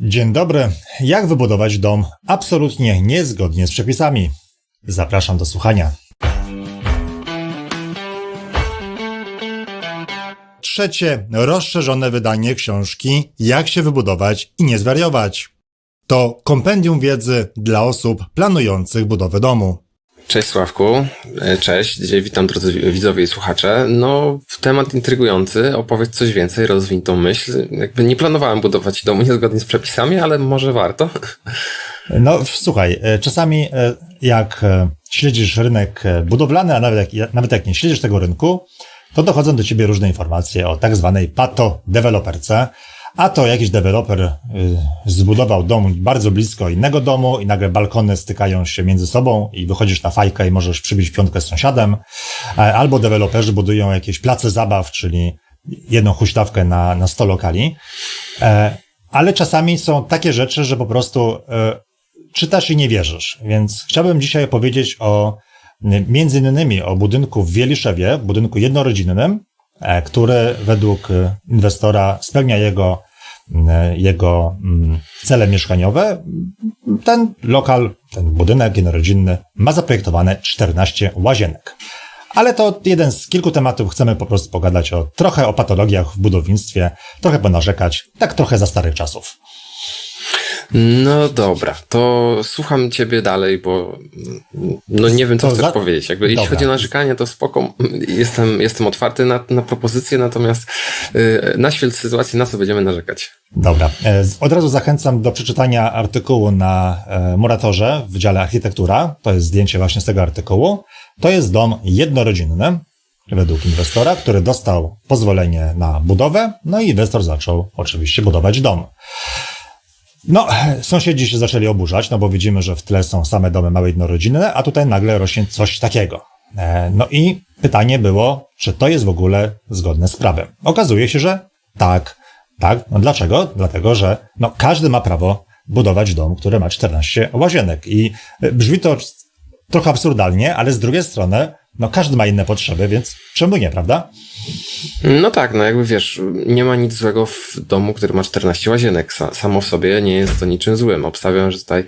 Dzień dobry. Jak wybudować dom absolutnie niezgodnie z przepisami? Zapraszam do słuchania. Trzecie, rozszerzone wydanie książki Jak się wybudować i nie zwariować. To kompendium wiedzy dla osób planujących budowę domu. Cześć Sławku, E, cześć, witam drodzy widzowie i słuchacze. No, temat intrygujący, opowiedz coś więcej, rozwiń tą myśl. Jakby nie planowałem budować domu niezgodnie z przepisami, ale może warto. No, słuchaj, e, czasami e, jak śledzisz rynek budowlany, a nawet jak, nawet jak nie śledzisz tego rynku, to dochodzą do ciebie różne informacje o tak zwanej pato-deweloperce, a to jakiś deweloper y, zbudował dom bardzo blisko innego domu i nagle balkony stykają się między sobą i wychodzisz na fajkę i możesz przybić piątkę z sąsiadem, E, albo deweloperzy budują jakieś place zabaw, czyli jedną huśtawkę na, na 100 lokali. E, ale czasami są takie rzeczy, że po prostu e, czytasz i nie wierzysz. Więc chciałbym dzisiaj opowiedzieć o między innymi o budynku w Wieliszewie, budynku jednorodzinnym, który według e, inwestora spełnia jego, jego cele mieszkaniowe. Ten lokal, ten budynek jednorodzinny ma zaprojektowane 14 łazienek. Ale to jeden z kilku tematów. Chcemy po prostu pogadać o trochę o patologiach w budownictwie, trochę ponarzekać, tak trochę za starych czasów. No dobra, to słucham ciebie dalej, bo no nie wiem, co To chcesz za- powiedzieć. Jakby, jeśli chodzi o narzekanie, to spoko, jestem, jestem otwarty na, na propozycje, natomiast yy, naświetl sytuację, na co będziemy narzekać. Dobra. E, Od razu zachęcam do przeczytania artykułu na e, Muratorze w dziale architektura. To jest zdjęcie właśnie z tego artykułu. To jest dom jednorodzinny według inwestora, który dostał pozwolenie na budowę, no i inwestor zaczął oczywiście budować dom. No, sąsiedzi się zaczęli oburzać, no bo widzimy, że w tle są same domy małe jednorodzinne, a tutaj nagle rośnie coś takiego. E, No i pytanie było, czy to jest w ogóle zgodne z prawem. Okazuje się, że tak. Tak. No dlaczego? Dlatego, że no, każdy ma prawo budować dom, który ma 14 łazienek. I e, brzmi to trochę absurdalnie, ale z drugiej strony, no każdy ma inne potrzeby, więc czemu nie, prawda? No tak, no jakby wiesz, nie ma nic złego w domu, który ma 14 łazienek. Sa, samo w sobie nie jest to niczym złym. Obstawiam, że tutaj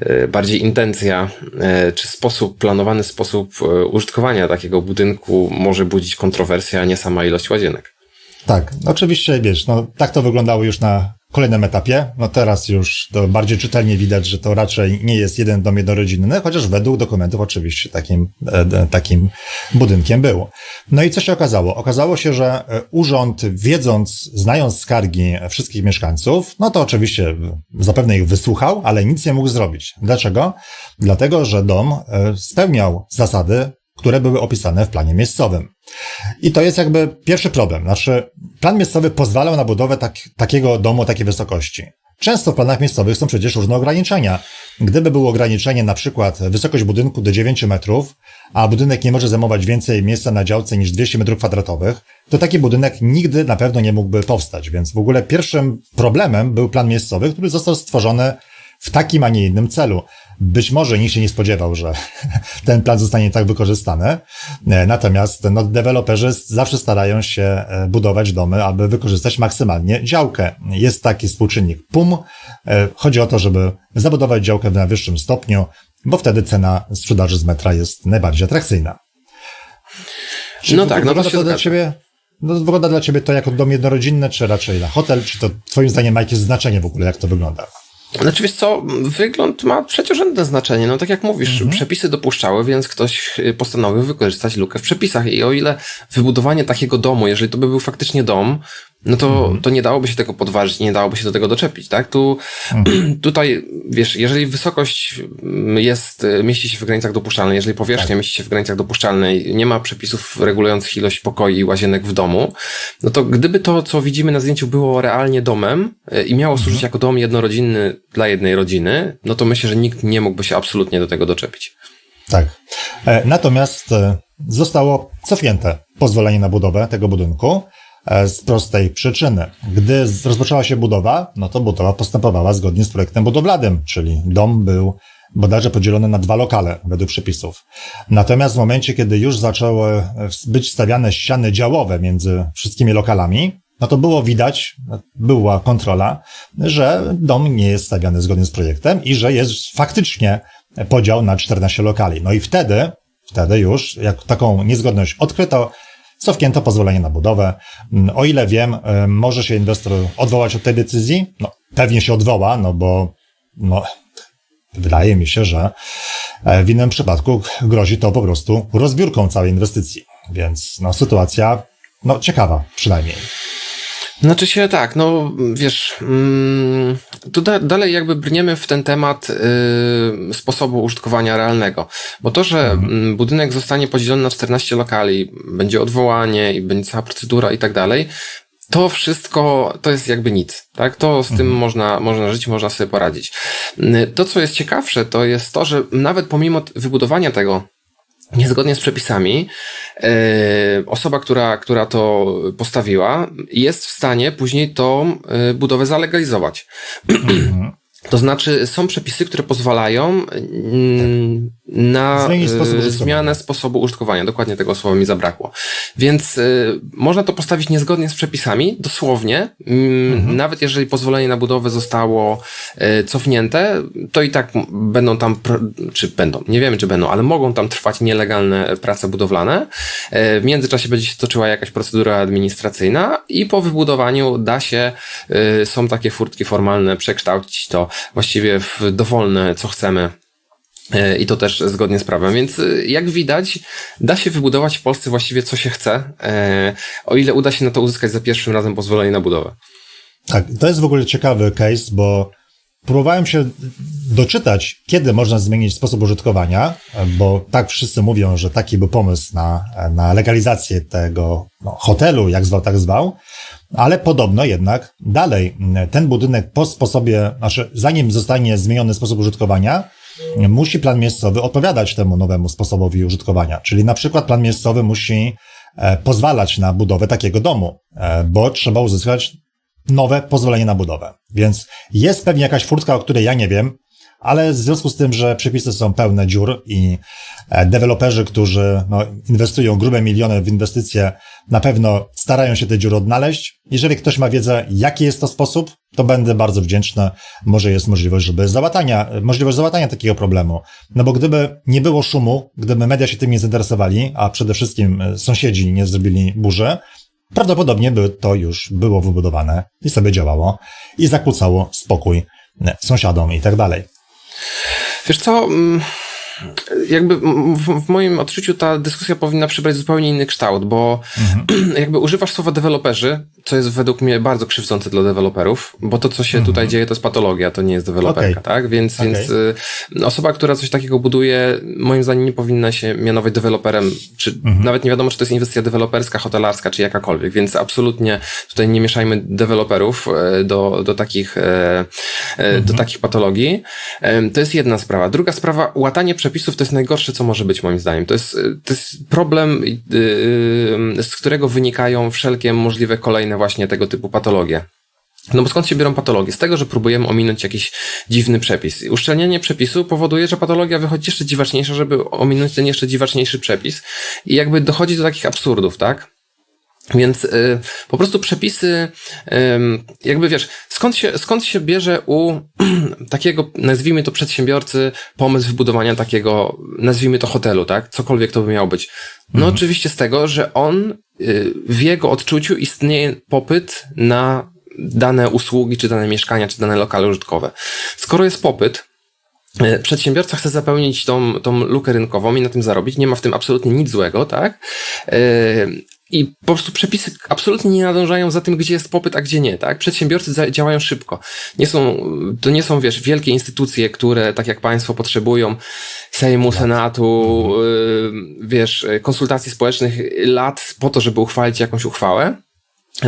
e, bardziej intencja, e, czy sposób, planowany sposób e, użytkowania takiego budynku może budzić kontrowersję, a nie sama ilość łazienek. Tak, oczywiście, wiesz, no tak to wyglądało już na kolejnym etapie. No teraz już to bardziej czytelnie widać, że to raczej nie jest jeden dom jednorodzinny, chociaż według dokumentów oczywiście takim, e, takim budynkiem był. No i co się okazało? Okazało się, że e, urząd, wiedząc, znając skargi wszystkich mieszkańców, no to oczywiście zapewne ich wysłuchał, ale nic nie mógł zrobić. Dlaczego? Dlatego, że dom e, spełniał zasady, które były opisane w planie miejscowym. I to jest jakby pierwszy problem. Znaczy, plan miejscowy pozwalał na budowę tak, takiego domu takiej wysokości. Często w planach miejscowych są przecież różne ograniczenia. Gdyby było ograniczenie na przykład wysokość budynku do 9 metrów, a budynek nie może zajmować więcej miejsca na działce niż 200 metrów kwadratowych, to taki budynek nigdy na pewno nie mógłby powstać. Więc w ogóle pierwszym problemem był plan miejscowy, który został stworzony w takim, a nie innym celu. Być może nikt się nie spodziewał, że ten plan zostanie tak wykorzystany. E, Natomiast no, deweloperzy zawsze starają się e, budować domy, aby wykorzystać maksymalnie działkę. Jest taki współczynnik PUM. E, Chodzi o to, żeby zabudować działkę w najwyższym stopniu, bo wtedy cena sprzedaży z metra jest najbardziej atrakcyjna. Czy No tak, no to wygląda się dla ciebie, no, wygląda dla ciebie to jako dom jednorodzinny, czy raczej na hotel, czy to twoim zdaniem ma jakieś znaczenie w ogóle, jak to wygląda? Znaczy wiesz co, wygląd ma trzeciorzędne znaczenie. No tak jak mówisz, przepisy dopuszczały, więc ktoś y, postanowił wykorzystać lukę w przepisach. I o ile wybudowanie takiego domu, jeżeli to by był faktycznie dom, no to, to nie dałoby się tego podważyć, nie dałoby się do tego doczepić, tak? Tu, tutaj, wiesz, jeżeli wysokość mm, jest, y, mieści się w granicach dopuszczalnej, jeżeli powierzchnia mieści się w granicach dopuszczalnej, nie ma przepisów regulujących ilość pokoi i łazienek w domu, no to gdyby to, co widzimy na zdjęciu było realnie domem y, i miało służyć jako dom jednorodzinny dla jednej rodziny, no to myślę, że nikt nie mógłby się absolutnie do tego doczepić. Tak. E, Natomiast e, zostało cofnięte pozwolenie na budowę tego budynku z prostej przyczyny. Gdy rozpoczęła się budowa, no to budowa postępowała zgodnie z projektem budowlanym, czyli dom był bodajże podzielony na dwa lokale według przepisów. Natomiast w momencie, kiedy już zaczęły e, być stawiane ściany działowe między wszystkimi lokalami, no to było widać, była kontrola, że dom nie jest stawiany zgodnie z projektem i że jest faktycznie podział na 14 lokali. No i wtedy, wtedy już, jak taką niezgodność odkryto, cofnięto pozwolenie na budowę. Mm, O ile wiem, e, może się inwestor odwołać od tej decyzji. No, pewnie się odwoła, no bo no, wydaje mi się, że e, w innym przypadku grozi to po prostu rozbiórką całej inwestycji. Więc no, sytuacja no, ciekawa przynajmniej. Znaczy się tak, no wiesz, mm, tu da, dalej jakby brniemy w ten temat y, sposobu użytkowania realnego, bo to, że mm, budynek zostanie podzielony na 14 lokali, będzie odwołanie i będzie cała procedura i tak dalej, to wszystko to jest jakby nic, tak? To z tym można, można żyć, można sobie poradzić. Y, To, co jest ciekawsze, to jest to, że nawet pomimo wybudowania tego niezgodnie z przepisami, e, osoba, która, która to postawiła, jest w stanie później tą e, budowę zalegalizować. To znaczy, są przepisy, które pozwalają mm, na sposób e, użytkowania. zmianę sposobu użytkowania. Dokładnie tego słowa mi zabrakło. Więc e, można to postawić niezgodnie z przepisami, dosłownie. Mm, Nawet jeżeli pozwolenie na budowę zostało e, cofnięte, to i tak będą tam, czy będą, nie wiemy czy będą, ale mogą tam trwać nielegalne prace budowlane. E, W międzyczasie będzie się toczyła jakaś procedura administracyjna i po wybudowaniu da się, są takie furtki formalne, przekształcić to właściwie w dowolne, co chcemy. E, I to też zgodnie z prawem. Więc e, jak widać, da się wybudować w Polsce właściwie co się chce, e, o ile uda się na to uzyskać za pierwszym razem pozwolenie na budowę. Tak, to jest w ogóle ciekawy case, bo próbowałem się doczytać, kiedy można zmienić sposób użytkowania, bo tak wszyscy mówią, że taki był pomysł na, na legalizację tego no, hotelu, jak zwał, tak zwał, ale podobno jednak dalej ten budynek po sposobie, znaczy zanim zostanie zmieniony sposób użytkowania, musi plan miejscowy odpowiadać temu nowemu sposobowi użytkowania. Czyli na przykład plan miejscowy musi e, pozwalać na budowę takiego domu, e, bo trzeba uzyskać nowe pozwolenie na budowę. Więc jest pewnie jakaś furtka, o której ja nie wiem, ale w związku z tym, że przepisy są pełne dziur i e, deweloperzy, którzy no, inwestują grube miliony w inwestycje, na pewno starają się te dziury odnaleźć. Jeżeli ktoś ma wiedzę, jaki jest to sposób, to będę bardzo wdzięczny. Może jest możliwość, żeby załatania, możliwość załatania takiego problemu. No bo gdyby nie było szumu, gdyby media się tym nie zainteresowali, a przede wszystkim e, sąsiedzi nie zrobili burzy, prawdopodobnie by to już było wybudowane i sobie działało i zakłócało spokój e, sąsiadom i tak dalej. Wiesz co, mm, jakby w, w moim odczuciu ta dyskusja powinna przybrać zupełnie inny kształt, bo jakby używasz słowa deweloperzy, co jest według mnie bardzo krzywdzące dla deweloperów, bo to, co się tutaj dzieje, to jest patologia, to nie jest deweloperka, Okej. tak? Więc, Okej. więc y, osoba, która coś takiego buduje, moim zdaniem nie powinna się mianować deweloperem, czy nawet nie wiadomo, czy to jest inwestycja deweloperska, hotelarska, czy jakakolwiek, więc absolutnie tutaj nie mieszajmy deweloperów e, do, do takich, e, e, do takich patologii. To jest jedna sprawa. Druga sprawa, łatanie przepisów to jest najgorsze, co może być moim zdaniem. To jest, e, to jest problem, y, y, z którego wynikają wszelkie możliwe kolejne właśnie tego typu patologie. No bo skąd się biorą patologie? Z tego, że próbujemy ominąć jakiś dziwny przepis. Uszczelnianie przepisu powoduje, że patologia wychodzi jeszcze dziwaczniejsza, żeby ominąć ten jeszcze dziwaczniejszy przepis. I jakby dochodzi do takich absurdów, tak? Więc y, po prostu przepisy, ym, jakby wiesz, skąd się, skąd się bierze u takiego, nazwijmy to przedsiębiorcy, pomysł wybudowania takiego, nazwijmy to hotelu, tak? Cokolwiek to by miało być. No oczywiście z tego, że on y, w jego odczuciu istnieje popyt na dane usługi, czy dane mieszkania, czy dane lokale użytkowe. Skoro jest popyt, E, Przedsiębiorca chce zapełnić tą, tą lukę rynkową i na tym zarobić. Nie ma w tym absolutnie nic złego, tak? I po prostu przepisy absolutnie nie nadążają za tym, gdzie jest popyt, a gdzie nie, tak? Przedsiębiorcy działają szybko. Nie są, to nie są, wiesz, wielkie instytucje, które, tak jak państwo, potrzebują Sejmu, Senatu, y, wiesz, konsultacji społecznych lat po to, żeby uchwalić jakąś uchwałę.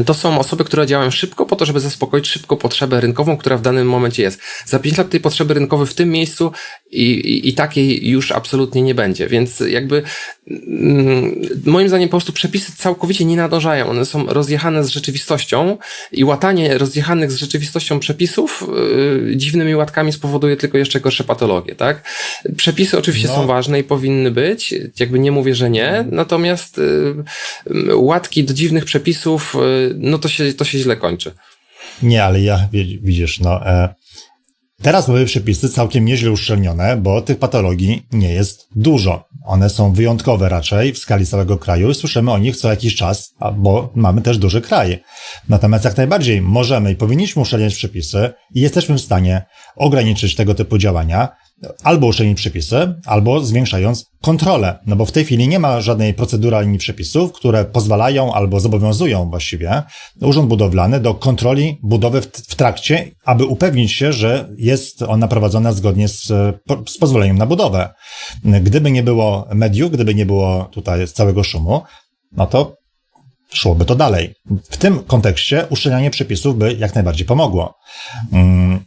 To są osoby, które działają szybko po to, żeby zaspokoić szybko potrzebę rynkową, która w danym momencie jest. Za 5 lat tej potrzeby rynkowej w tym miejscu I, i, I takiej już absolutnie nie będzie. Więc jakby mm, moim zdaniem po prostu przepisy całkowicie nie nadążają. One są rozjechane z rzeczywistością i łatanie rozjechanych z rzeczywistością przepisów yy, dziwnymi łatkami spowoduje tylko jeszcze gorsze patologie, tak? Przepisy oczywiście No. są ważne i powinny być. Jakby nie mówię, że nie. Natomiast yy, łatki do dziwnych przepisów, yy, no to się, to się źle kończy. Nie, ale ja, widzisz, no, e, teraz mamy przepisy całkiem nieźle uszczelnione, bo tych patologii nie jest dużo. One są wyjątkowe raczej w skali całego kraju i słyszymy o nich co jakiś czas, bo mamy też duży kraj. Natomiast jak najbardziej możemy i powinniśmy uszczelniać przepisy i jesteśmy w stanie ograniczyć tego typu działania, albo uszczelnić przepisy, albo zwiększając kontrolę. No bo w tej chwili nie ma żadnej procedury ani przepisów, które pozwalają albo zobowiązują właściwie Urząd Budowlany do kontroli budowy w, trakcie, aby upewnić się, że jest ona prowadzona zgodnie z, z pozwoleniem na budowę. Gdyby nie było mediów, gdyby nie było tutaj całego szumu, no to szłoby to dalej. W tym kontekście uszczelnianie przepisów by jak najbardziej pomogło. Mm,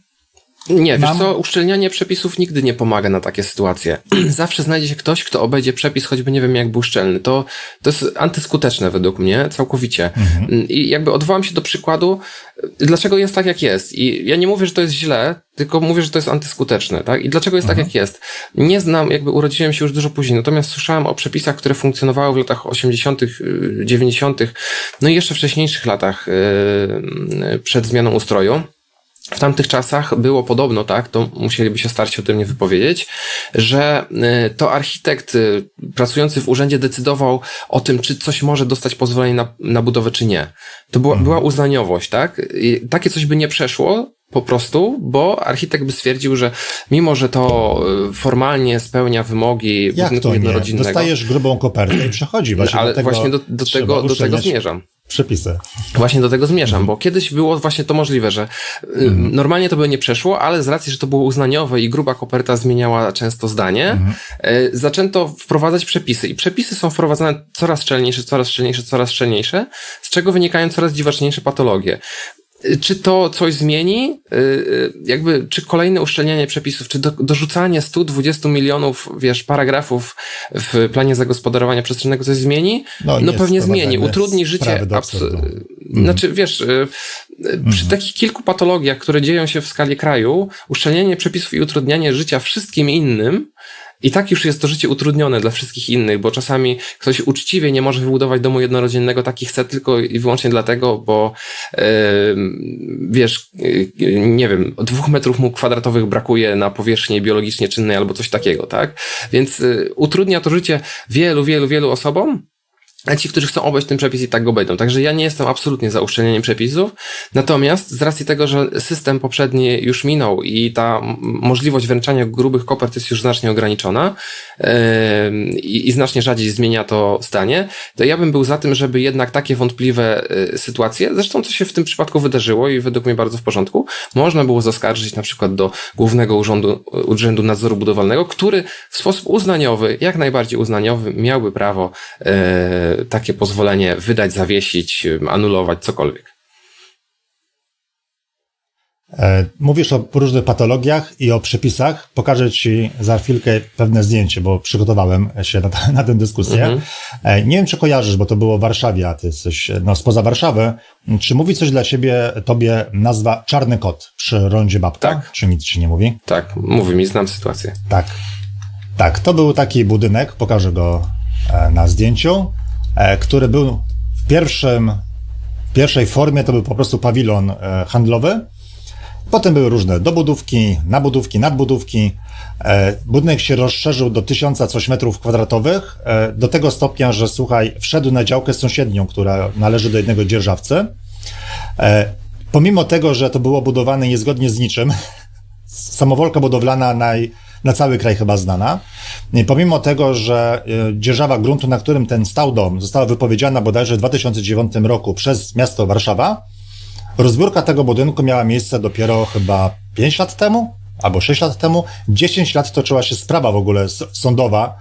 Nie, Mam- wiesz co, uszczelnianie przepisów nigdy nie pomaga na takie sytuacje. Zawsze znajdzie się ktoś, kto obejdzie przepis, choćby nie wiem jak był szczelny. To, to jest antyskuteczne według mnie, całkowicie. I jakby odwołam się do przykładu, dlaczego jest tak, jak jest. I ja nie mówię, że to jest źle, tylko mówię, że to jest antyskuteczne, tak? I dlaczego jest tak, jak jest? Nie znam, jakby urodziłem się już dużo później, natomiast słyszałem o przepisach, które funkcjonowały w latach 80., y, 90., no i jeszcze wcześniejszych latach y, y, przed zmianą ustroju. W tamtych czasach było podobno, tak, to musieliby się starać o tym nie wypowiedzieć, że y, to architekt y, pracujący w urzędzie decydował o tym, czy coś może dostać pozwolenie na, na budowę, czy nie. To była, była uznaniowość, tak? I takie coś by nie przeszło, po prostu, bo architekt by stwierdził, że mimo, że to y, formalnie spełnia wymogi jak to nie? jednorodzinnego, Dostajesz grubą kopertę i przechodzi. Właśnie ale do tego właśnie do, do, tego, do tego zmierzam. Przepisy. Właśnie do tego zmierzam, Mhm. bo kiedyś było właśnie to możliwe, że y, normalnie to by nie przeszło, ale z racji, że to było uznaniowe i gruba koperta zmieniała często zdanie, Mhm. y, zaczęto wprowadzać przepisy. I przepisy są wprowadzane coraz szczelniejsze, coraz szczelniejsze, coraz szczelniejsze, z czego wynikają coraz dziwaczniejsze patologie. Czy to coś zmieni? Y, y, Jakby, czy kolejne uszczelnianie przepisów, czy do, dorzucanie 120 milionów, wiesz, paragrafów w planie zagospodarowania przestrzennego coś zmieni? No, No nie pewnie zmieni, utrudni życie. abs- absurdu. Znaczy, wiesz, y, y, przy takich kilku patologiach, które dzieją się w skali kraju, uszczelnianie przepisów i utrudnianie życia wszystkim innym, i tak już jest to życie utrudnione dla wszystkich innych, bo czasami ktoś uczciwie nie może wybudować domu jednorodzinnego, taki chce tylko i wyłącznie dlatego, bo yy, wiesz, yy, nie wiem, dwóch metrów mu kwadratowych brakuje na powierzchni biologicznie czynnej albo coś takiego, tak? Więc yy, utrudnia to życie wielu, wielu, wielu osobom, a ci, którzy chcą obejść ten przepis i tak go obejdą. Także ja nie jestem absolutnie za uszczelnieniem przepisów. Natomiast z racji tego, że system poprzedni już minął i ta możliwość wręczania grubych kopert jest już znacznie ograniczona em, i, znacznie rzadziej zmienia to zdanie, to ja bym był za tym, żeby jednak takie wątpliwe y, sytuacje, zresztą co się w tym przypadku wydarzyło i według mnie bardzo w porządku, można było zaskarżyć na przykład do Głównego Urzędu, Urzędu Nadzoru Budowlanego, który w sposób uznaniowy, jak najbardziej uznaniowy, miałby prawo e, takie pozwolenie wydać, zawiesić, anulować, cokolwiek. E, Mówisz o różnych patologiach i o przepisach. Pokażę Ci za chwilkę pewne zdjęcie, bo przygotowałem się na, na tę dyskusję. Mhm. E, Nie wiem, czy kojarzysz, bo to było w Warszawie, a Ty jesteś no, spoza Warszawy. Czy mówi coś dla Ciebie, Tobie nazwa Czarny Kot przy rondzie Babka? Tak. Czy nic Ci nie mówi? Tak, mówi mi, znam sytuację. Tak. Tak, to był taki budynek, pokażę go e, na zdjęciu, który był w pierwszym, w pierwszej formie, to był po prostu pawilon e, handlowy. Potem były różne dobudówki, nabudówki, nadbudówki. E, Budynek się rozszerzył do tysiąca coś metrów kwadratowych, e, do tego stopnia, że słuchaj, wszedł na działkę sąsiednią, która należy do jednego dzierżawcy. E, Pomimo tego, że to było budowane niezgodnie z niczym, samowolka budowlana naj, na cały kraj chyba znana. Pomimo tego, że e, dzierżawa gruntu, na którym ten stał dom, została wypowiedziana bodajże w 2009 roku przez miasto Warszawa, rozbiórka tego budynku miała miejsce dopiero chyba 5 lat temu, albo 6 lat temu. 10 lat toczyła się sprawa w ogóle sądowa,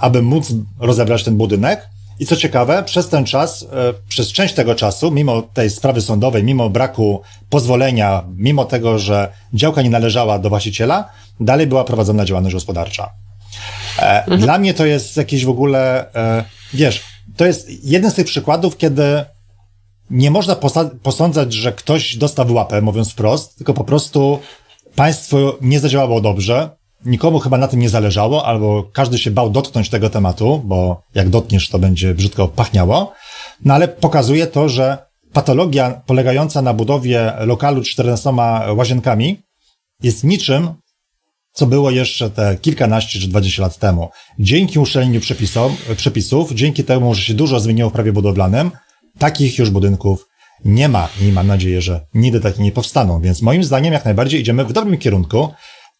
aby móc rozebrać ten budynek. I co ciekawe, przez ten czas, e, przez część tego czasu, mimo tej sprawy sądowej, mimo braku pozwolenia, mimo tego, że działka nie należała do właściciela, dalej była prowadzona działalność gospodarcza. E, Dla mnie to jest jakieś w ogóle, e, wiesz, to jest jeden z tych przykładów, kiedy nie można posądzać, że ktoś dostał łapę, mówiąc wprost, tylko po prostu państwo nie zadziałało dobrze, nikomu chyba na tym nie zależało, albo każdy się bał dotknąć tego tematu, bo jak dotkniesz, to będzie brzydko pachniało. No ale pokazuje to, że patologia polegająca na budowie lokalu 14 łazienkami jest niczym, co było jeszcze te kilkanaście czy dwadzieścia lat temu. Dzięki uszczelnieniu przepisom, przepisów, dzięki temu, że się dużo zmieniło w prawie budowlanym, takich już budynków nie ma i mam nadzieję, że nigdy takie nie powstaną. Więc moim zdaniem jak najbardziej idziemy w dobrym kierunku.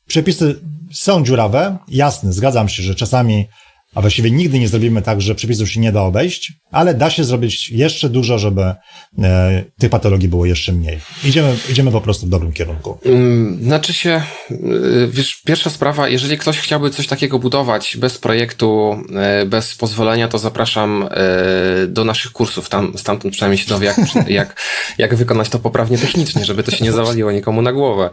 Przepisy są dziurawe, jasne, zgadzam się, że czasami, a właściwie nigdy nie zrobimy tak, że przepisów się nie da obejść, ale da się zrobić jeszcze dużo, żeby e, tych patologii było jeszcze mniej. Idziemy, idziemy po prostu w dobrym kierunku. Mm, Znaczy się, y, wiesz, pierwsza sprawa, jeżeli ktoś chciałby coś takiego budować bez projektu, e, bez pozwolenia, to zapraszam e, do naszych kursów. Tam, stamtąd przynajmniej się dowie, jak, jak, jak wykonać to poprawnie technicznie, żeby to się nie zawaliło nikomu na głowę.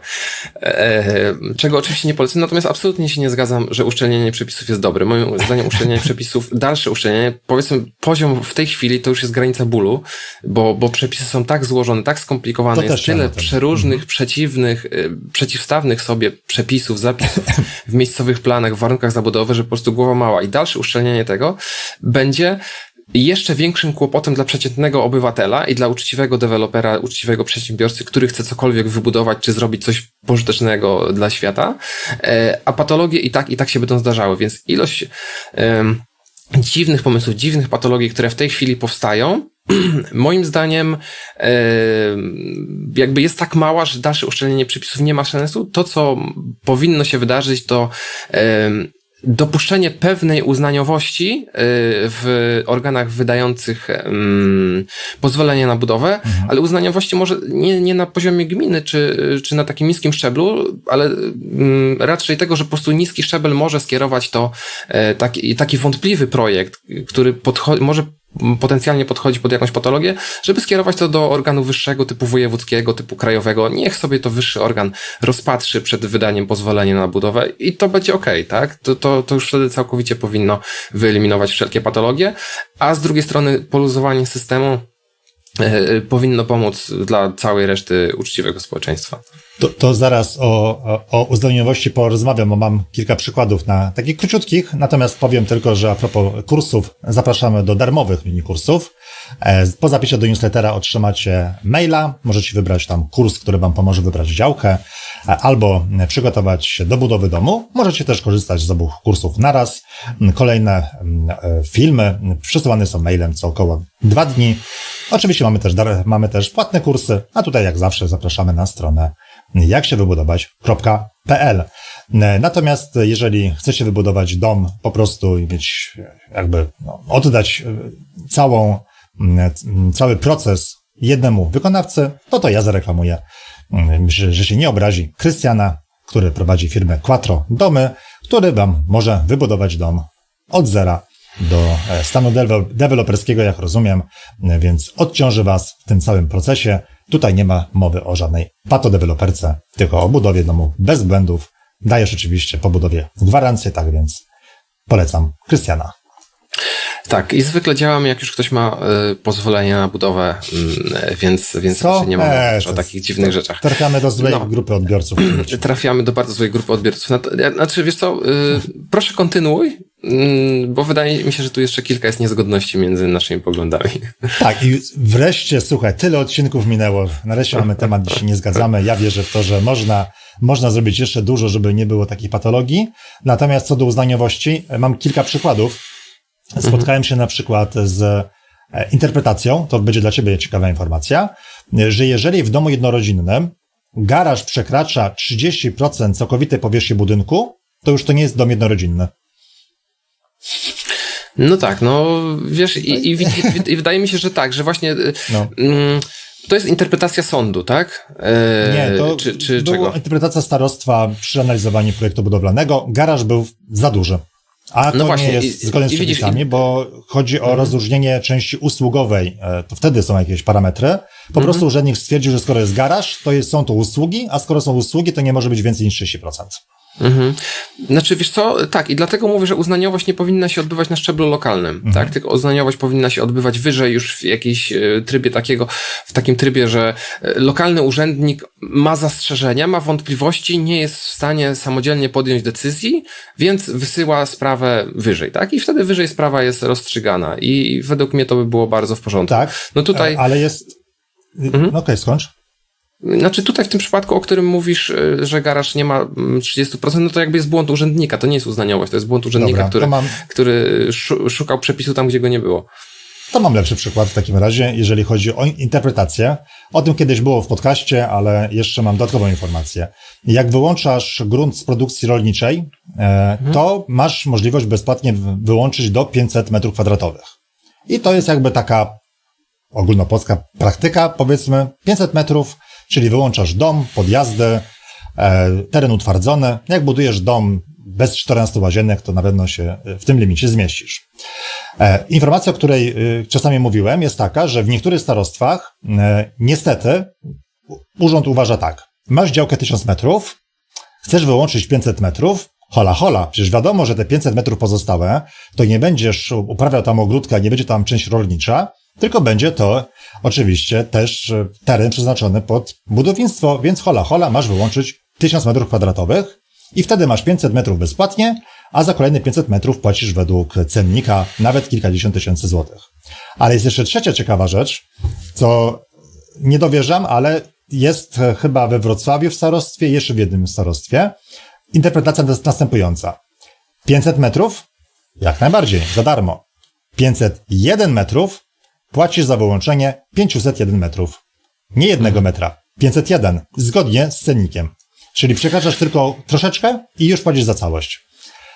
E, Czego oczywiście nie polecam, natomiast absolutnie się nie zgadzam, że uszczelnienie przepisów jest dobre. Moim zdaniem uszczelnienie przepisów, dalsze uszczelnienie, powiedzmy poziom w tej chwili to już jest granica bólu, bo, bo przepisy są tak złożone, tak skomplikowane, jest tyle przeróżnych, przeciwnych, y, przeciwstawnych sobie przepisów, zapisów w miejscowych planach, w warunkach zabudowy, że po prostu głowa mała. I dalsze uszczelnienie tego będzie jeszcze większym kłopotem dla przeciętnego obywatela i dla uczciwego dewelopera, uczciwego przedsiębiorcy, który chce cokolwiek wybudować czy zrobić coś pożytecznego dla świata, E, a patologie i tak, i tak się będą zdarzały, więc ilość em, dziwnych pomysłów, dziwnych patologii, które w tej chwili powstają, moim zdaniem jakby jest tak mała, że dalsze uszczelnienie przepisów nie ma sensu. To, co powinno się wydarzyć, to dopuszczenie pewnej uznaniowości e, w organach wydających pozwolenie na budowę, ale uznaniowości może nie, nie na poziomie gminy czy, czy na takim niskim szczeblu, ale mm, raczej tego, że po prostu niski szczebel może skierować to e, taki, taki wątpliwy projekt, który podcho- może potencjalnie podchodzi pod jakąś patologię, żeby skierować to do organu wyższego, typu wojewódzkiego, typu krajowego. Niech sobie to wyższy organ rozpatrzy przed wydaniem pozwolenia na budowę i to będzie ok, tak? To, to, to już wtedy całkowicie powinno wyeliminować wszelkie patologie, a z drugiej strony poluzowanie systemu powinno pomóc dla całej reszty uczciwego społeczeństwa. To, to zaraz o, o, porozmawiam, bo mam kilka przykładów na takich króciutkich, natomiast powiem tylko, że a propos kursów, zapraszamy do darmowych mini kursów. E, Po zapisie do newslettera otrzymacie maila, możecie wybrać tam kurs, który Wam pomoże wybrać działkę, e, albo przygotować się do budowy domu. Możecie też korzystać z obu kursów naraz. Kolejne mm, e, filmy przesyłane są mailem co około dwa dni. Oczywiście mamy też, mamy też płatne kursy, a tutaj jak zawsze zapraszamy na stronę jak się wybudować.pl. Natomiast jeżeli chcecie wybudować dom po prostu i mieć jakby no, oddać e, całą, m, cały proces jednemu wykonawcy, to to ja zareklamuję. Mm, Myślę, że się nie obrazi Krystiana, który prowadzi firmę Quattro Domy, który wam może wybudować dom od zera do e, stanu dewe- deweloperskiego, jak rozumiem, e, więc odciąży Was w tym całym procesie. Tutaj nie ma mowy o żadnej patodeweloperce, tylko o budowie domu bez błędów. Dajesz oczywiście po budowie gwarancję, tak więc polecam Krystiana. Tak, i zwykle działamy, jak już ktoś ma y, pozwolenie na budowę, y, więc, więc Co? nie mamy Eee, o takich dziwnych rzeczach. Trafiamy do złej No. grupy odbiorców. Trafiamy do bardzo złej grupy odbiorców. Znaczy, wiesz co, y, proszę kontynuuj, y, bo wydaje mi się, że tu jeszcze kilka jest niezgodności między naszymi poglądami. Tak, i wreszcie, słuchaj, tyle odcinków minęło. Nareszcie mamy temat, gdzie się nie zgadzamy. Ja wierzę w to, że można, można zrobić jeszcze dużo, żeby nie było takich patologii. Natomiast co do uznaniowości, mam kilka przykładów. Spotkałem się na przykład z e, interpretacją, to będzie dla Ciebie ciekawa informacja, że jeżeli w domu jednorodzinnym garaż przekracza 30% całkowitej powierzchni budynku, to już to nie jest dom jednorodzinny. No tak, no wiesz, i, i, i, i wydaje mi się, że tak, że właśnie y, No. mm, to jest interpretacja sądu, tak? E, Nie, to czy, czy była interpretacja starostwa przy analizowaniu projektu budowlanego. Garaż był za duży. A to No właśnie, nie jest zgodne z przepisami, bo chodzi o rozróżnienie części usługowej. E, To wtedy są jakieś parametry. Mhm. Po prostu urzędnik stwierdził, że skoro jest garaż, to jest, są to usługi, a skoro są usługi, to nie może być więcej niż 30%. Mhm. Znaczy, wiesz co, tak, i dlatego mówię, że uznaniowość nie powinna się odbywać na szczeblu lokalnym, Mhm. tak, tylko uznaniowość powinna się odbywać wyżej już w jakiejś e, trybie takiego, w takim trybie, że e, lokalny urzędnik ma zastrzeżenia, ma wątpliwości, nie jest w stanie samodzielnie podjąć decyzji, więc wysyła sprawę wyżej, tak, i wtedy wyżej sprawa jest rozstrzygana i według mnie to by było bardzo w porządku. Tak? No tutaj- E, Ale jest... Mhm. No okej, skończ. Znaczy tutaj w tym przypadku, o którym mówisz, y, że garaż nie ma mm, 30%, no to jakby jest błąd urzędnika, to nie jest uznaniowość, to jest błąd urzędnika, Dobra, który, mam, który szu- szukał przepisu tam, gdzie go nie było. to mam lepszy przykład w takim razie, jeżeli chodzi o interpretację. O tym kiedyś było w podcaście, ale jeszcze mam dodatkową informację. Jak wyłączasz grunt z produkcji rolniczej, e, to masz możliwość bezpłatnie wy- wyłączyć do 500 metrów kwadratowych. I to jest jakby taka ogólnopolska praktyka, powiedzmy 500 metrów, czyli wyłączasz dom, podjazdy, e, teren utwardzony. Jak budujesz dom bez 14 łazienek, to na pewno się e, w tym limicie zmieścisz. E, Informacja, o której czasami mówiłem, jest taka, że w niektórych starostwach niestety urząd uważa tak. Masz działkę 1000 metrów, chcesz wyłączyć 500 metrów, hola hola, przecież wiadomo, że te 500 metrów pozostałe, to nie będziesz uprawiał tam ogródka, nie będzie tam część rolnicza, tylko będzie to oczywiście też e, teren przeznaczony pod budownictwo, więc hola hola, masz wyłączyć 1000 metrów kwadratowych i wtedy masz 500 metrów bezpłatnie, a za kolejne 500 metrów płacisz według cennika nawet kilkadziesiąt tysięcy złotych. Ale jest jeszcze trzecia ciekawa rzecz, co nie dowierzam, ale jest e, chyba we Wrocławiu w starostwie, jeszcze w jednym starostwie. Interpretacja jest następująca. 500 metrów? Jak najbardziej, za darmo. 501 metrów? Płacisz za wyłączenie 501 metrów. Nie jednego metra. 501. Zgodnie z cennikiem. Czyli przekraczasz tylko troszeczkę i już płacisz za całość.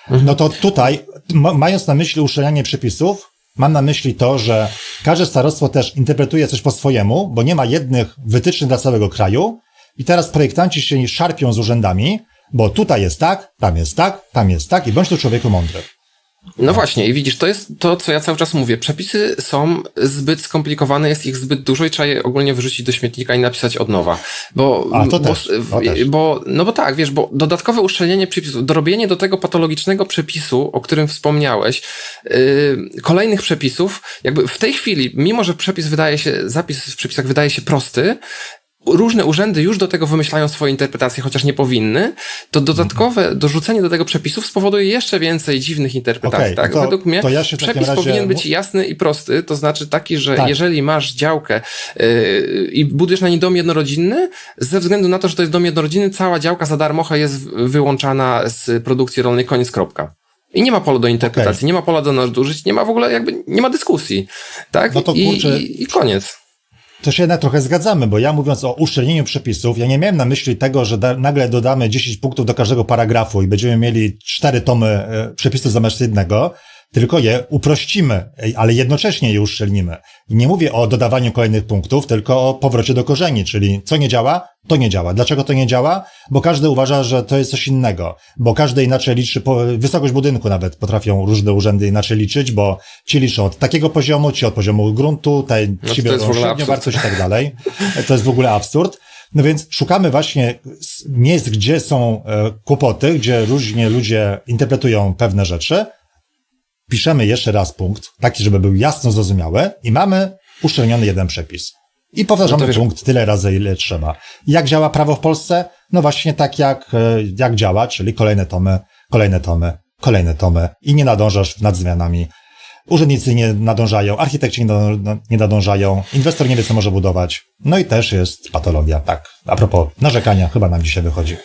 No to tutaj, ma- mając na myśli uszczelnianie przepisów, mam na myśli to, że każde starostwo też interpretuje coś po swojemu, bo nie ma jednych wytycznych dla całego kraju i teraz projektanci się szarpią z urzędami, bo tutaj jest tak, tam jest tak, tam jest tak i bądź tu człowieku mądry. No właśnie, i widzisz, to jest to, co ja cały czas mówię. Przepisy są zbyt skomplikowane, jest ich zbyt dużo i trzeba je ogólnie wyrzucić do śmietnika i napisać od nowa. Bo, A, to bo, też, to też. bo, no bo tak, wiesz, bo dodatkowe uszczelnienie przepisów, dorobienie do tego patologicznego przepisu, o którym wspomniałeś, yy, kolejnych przepisów, jakby w tej chwili, mimo że przepis wydaje się, zapis w przepisach wydaje się prosty, różne urzędy już do tego wymyślają swoje interpretacje, chociaż nie powinny, to dodatkowe dorzucenie do tego przepisów spowoduje jeszcze więcej dziwnych interpretacji. Okej, tak? to- Według mnie ja przepis razie- powinien być jasny i prosty, to znaczy taki, że Tak. jeżeli masz działkę yy, i budujesz na niej dom jednorodzinny, ze względu na to, że to jest dom jednorodzinny, cała działka za darmocha jest wyłączana z produkcji rolnej, koniec, kropka. I nie ma pola do interpretacji, Okej. nie ma pola do nadużyć, nie ma w ogóle jakby, nie ma dyskusji. Tak? No to I, kurczę- i, I koniec. To się jednak trochę zgadzamy, bo ja mówiąc o uszczelnieniu przepisów, ja nie miałem na myśli tego, że da, nagle dodamy 10 punktów do każdego paragrafu i będziemy mieli cztery tomy e, przepisów zamiast jednego, tylko je uprościmy, ale jednocześnie je uszczelnimy. Nie mówię o dodawaniu kolejnych punktów, tylko o powrocie do korzeni, czyli co nie działa, to nie działa. Dlaczego to nie działa? Bo każdy uważa, że to jest coś innego, bo każdy inaczej liczy, wysokość budynku nawet potrafią różne urzędy inaczej liczyć, bo ci liczą od takiego poziomu, ci od poziomu gruntu, te, No ci biorą średnią wartość i tak dalej. To jest w ogóle absurd. No więc szukamy właśnie miejsc, gdzie są e, kłopoty, gdzie różnie ludzie interpretują pewne rzeczy. Piszemy jeszcze raz punkt, taki, żeby był jasno zrozumiały i mamy uszczelniony jeden przepis. I powtarzamy No punkt tyle razy, ile trzeba. Jak działa prawo w Polsce? No właśnie tak jak, e, jak działa, czyli kolejne tomy, kolejne tomy, kolejne tomy i nie nadążasz nad zmianami. Urzędnicy nie nadążają, architekci nadążają, nie nadążają, inwestor nie wie, co może budować. No i też jest patologia, tak. A propos narzekania, chyba nam dzisiaj wychodzi.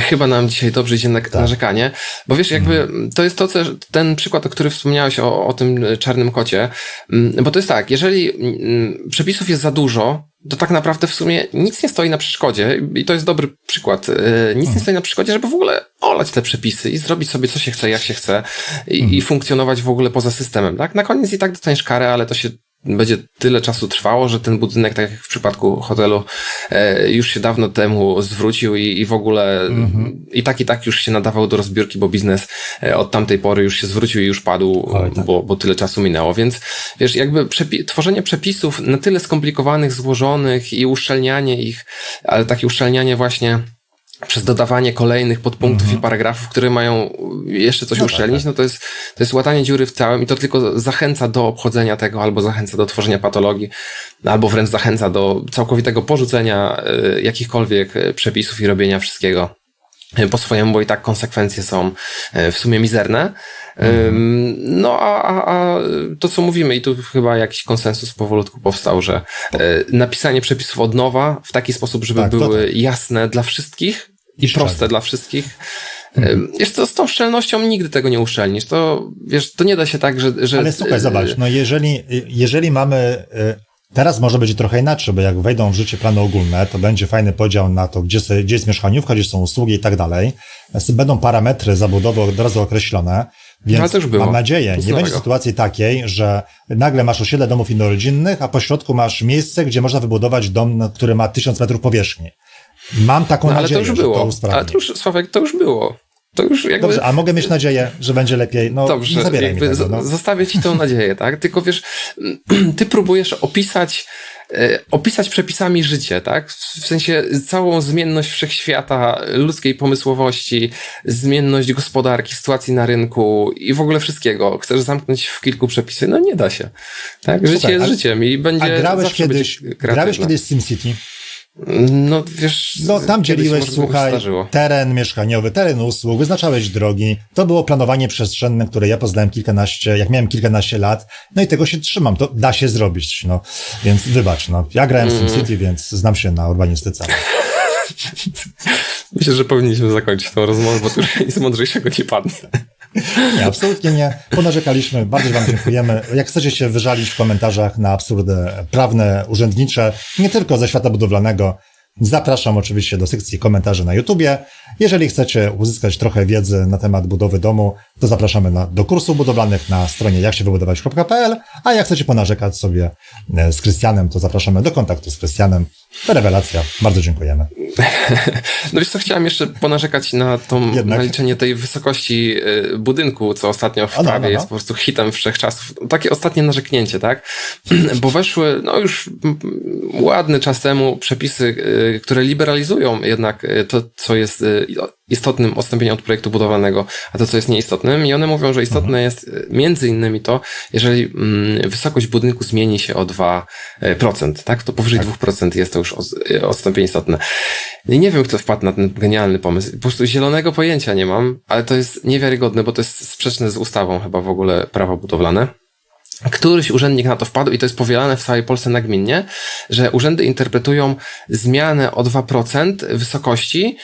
Chyba nam dzisiaj dobrze idzie na, narzekanie, bo wiesz, jakby to jest to, co, ten przykład, o którym wspomniałeś o, o tym czarnym kocie, Mm, bo to jest tak, jeżeli mm, przepisów jest za dużo, to tak naprawdę w sumie nic nie stoi na przeszkodzie. I to jest dobry przykład, y, nic nie stoi na przeszkodzie, żeby w ogóle olać te przepisy i zrobić sobie co się chce, jak się chce i, i funkcjonować w ogóle poza systemem, tak? Na koniec i tak dostaniesz karę, ale to się będzie tyle czasu trwało, że ten budynek, tak jak w przypadku hotelu, e, już się dawno temu zwrócił i, i w ogóle Mhm. i tak i tak już się nadawał do rozbiórki, bo biznes e, od tamtej pory już się zwrócił i już padł, Oj, tak. bo, bo tyle czasu minęło. Więc wiesz, jakby przepi- tworzenie przepisów na tyle skomplikowanych, złożonych i uszczelnianie ich, ale takie uszczelnianie właśnie przez dodawanie kolejnych podpunktów i paragrafów, które mają jeszcze coś Mhm. No tak, uszczelnić, no to jest, to jest łatanie dziury w całym i to tylko zachęca do obchodzenia tego, albo zachęca do tworzenia patologii, albo wręcz zachęca do całkowitego porzucenia y, jakichkolwiek y, przepisów i robienia wszystkiego y, po swojemu, bo i tak konsekwencje są y, w sumie mizerne. Ym, No a, a, a to, co mówimy, i tu chyba jakiś konsensus powolutku powstał, że y, napisanie przepisów od nowa w taki sposób, żeby Tak, były jasne dla wszystkich i I proste dla wszystkich. Ym, Wiesz co, z tą szczelnością nigdy tego nie uszczelnisz. To, wiesz, to nie da się tak, że... że Ale słuchaj, y, zobacz, no jeżeli, jeżeli mamy, y, teraz może być trochę inaczej, bo jak wejdą w życie plany ogólne, to będzie fajny podział na to, gdzie, gdzie jest mieszkaniówka, gdzie są usługi i tak dalej. Będą parametry zabudowy od razu określone, więc to było. mam nadzieję, nie będzie sytuacji takiej, że nagle masz osiedle domów jednorodzinnych, a po środku masz miejsce, gdzie można wybudować dom, no, który ma tysiąc metrów powierzchni. Mam taką No, ale nadzieję, to już że to było. usprawni. ale to już, Sławek, to już było. To już jakby... Dobrze, a mogę mieć nadzieję, że będzie lepiej. No, Dobrze, nie zabieraj mi jakby tego, no. zostawię ci tą nadzieję, tak? Tylko wiesz, ty próbujesz opisać, e, opisać przepisami życie, tak? W sensie całą zmienność wszechświata, ludzkiej pomysłowości, zmienność gospodarki, sytuacji na rynku i w ogóle wszystkiego. Chcesz zamknąć w kilku przepisy? No nie da się. Tak? Życie jest a- życiem i będzie A grałeś zawsze kiedyś, grałeś kiedyś SimCity? No wiesz, No tam dzieliłeś, słuchaj, teren mieszkaniowy, teren usług, wyznaczałeś drogi. To było planowanie przestrzenne, które ja poznałem kilkanaście, jak miałem kilkanaście lat. No i tego się trzymam. To da się zrobić, no. Więc wybacz, no. Ja grałem Mm. w SimCity, więc znam się na urbanistyce. Myślę, że powinniśmy zakończyć tą rozmowę, bo tu nic mądrzejszego nie padnie. Nie, absolutnie nie. Ponarzekaliśmy. Bardzo Wam dziękujemy. Jak chcecie się wyżalić w komentarzach na absurdy prawne, urzędnicze, nie tylko ze świata budowlanego, zapraszam oczywiście do sekcji komentarzy na YouTubie. Jeżeli chcecie uzyskać trochę wiedzy na temat budowy domu, to zapraszamy na, do kursów budowlanych na stronie jaksiewybudować.pl, a jak chcecie ponarzekać sobie e, z Krystianem, to zapraszamy do kontaktu z Krystianem. Rewelacja. Bardzo dziękujemy. No wiesz co, chciałem jeszcze ponarzekać na tą Jednak. tej wysokości y, budynku, co ostatnio w O, no, prawie no, no. jest po prostu hitem wszechczasów. Takie ostatnie narzeknięcie, tak? Bo weszły, no już ładny czas temu przepisy, y, które liberalizują jednak y, to, co jest istotnym odstąpieniem od projektu budowlanego, a to, co jest nieistotnym. I one mówią, że istotne Mhm. jest między innymi to, jeżeli mm, wysokość budynku zmieni się o 2%, tak? To powyżej 2% jest to już y, odstąpienie istotne. I nie wiem, kto wpadł na ten genialny pomysł. Po prostu zielonego pojęcia nie mam, ale to jest niewiarygodne, bo to jest sprzeczne z ustawą chyba w ogóle prawa budowlane. Któryś urzędnik na to wpadł i to jest powielane w całej Polsce nagminnie, że urzędy interpretują zmianę o 2% wysokości,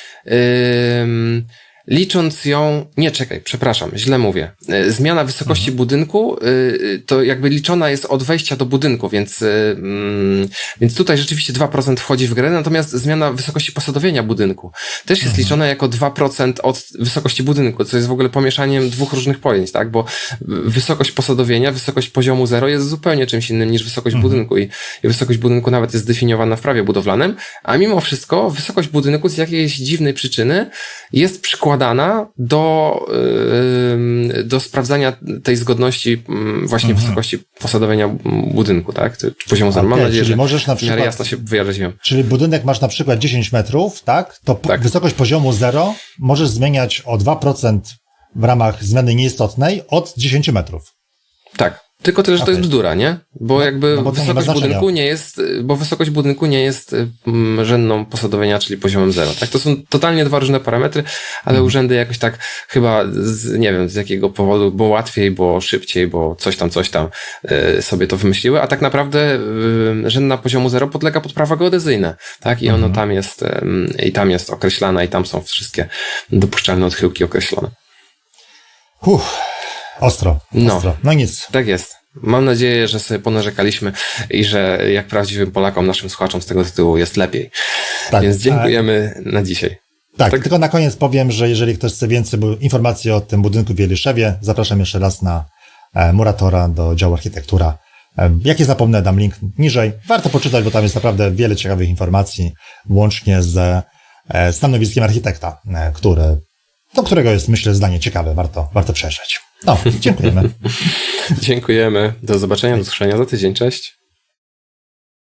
ym, licząc ją, nie czekaj, przepraszam, źle mówię. Y, Zmiana wysokości budynku, y, y, to jakby liczona jest od wejścia do budynku, więc, mm, więc tutaj rzeczywiście 2% wchodzi w grę, natomiast zmiana wysokości posadowienia budynku też jest liczona jako 2% od wysokości budynku, co jest w ogóle pomieszaniem dwóch różnych pojęć, tak? Bo wysokość posadowienia, wysokość poziomu zero jest zupełnie czymś innym niż wysokość budynku i, i wysokość budynku nawet jest zdefiniowana w prawie budowlanym, a mimo wszystko wysokość budynku z jakiejś dziwnej przyczyny jest przykładana do, do sprawdzania tej zgodności właśnie wysokości posadowienia budynku, tak? Czy poziomu zero. Mam Okej, nadzieję, czyli że możesz na przykład- jasno się. Czyli budynek masz na przykład 10 metrów, tak? To Tak. wysokość poziomu 0 możesz zmieniać o 2% w ramach zmiany nieistotnej od 10 metrów. Tak. Tylko tyle, że to jest bzdura, nie? Bo jakby no bo wysokość budynku nie jest, bo wysokość budynku nie jest mm, rzędną posadowienia, czyli poziomem zero. Tak, to są totalnie dwa różne parametry, ale Mhm. urzędy jakoś tak chyba, z, nie wiem z jakiego powodu, bo łatwiej, bo szybciej, bo coś tam, coś tam y, sobie to wymyśliły, a tak naprawdę y, rzędna poziomu zero podlega pod prawa geodezyjne, tak? I ono Mhm. tam jest, ym, i tam jest określana i tam są wszystkie dopuszczalne odchyłki określone. Uff, ostro, No. ostro. No nic. Tak jest. Mam nadzieję, że sobie ponarzekaliśmy i że jak prawdziwym Polakom, naszym słuchaczom z tego tytułu jest lepiej. Tak, Więc dziękujemy na dzisiaj. Tak, Tak. tylko na koniec powiem, że jeżeli ktoś chce więcej informacji o tym budynku w Wieliszewie, zapraszam jeszcze raz na e, Muratora do działu architektura. E, Jak nie zapomnę, dam link niżej. Warto poczytać, bo tam jest naprawdę wiele ciekawych informacji, łącznie z e, stanowiskiem architekta, e, który, do którego jest, myślę, zdanie ciekawe. Warto, warto przejrzeć. No, dziękujemy. Dziękujemy. Do zobaczenia, do usłyszenia za tydzień. Cześć.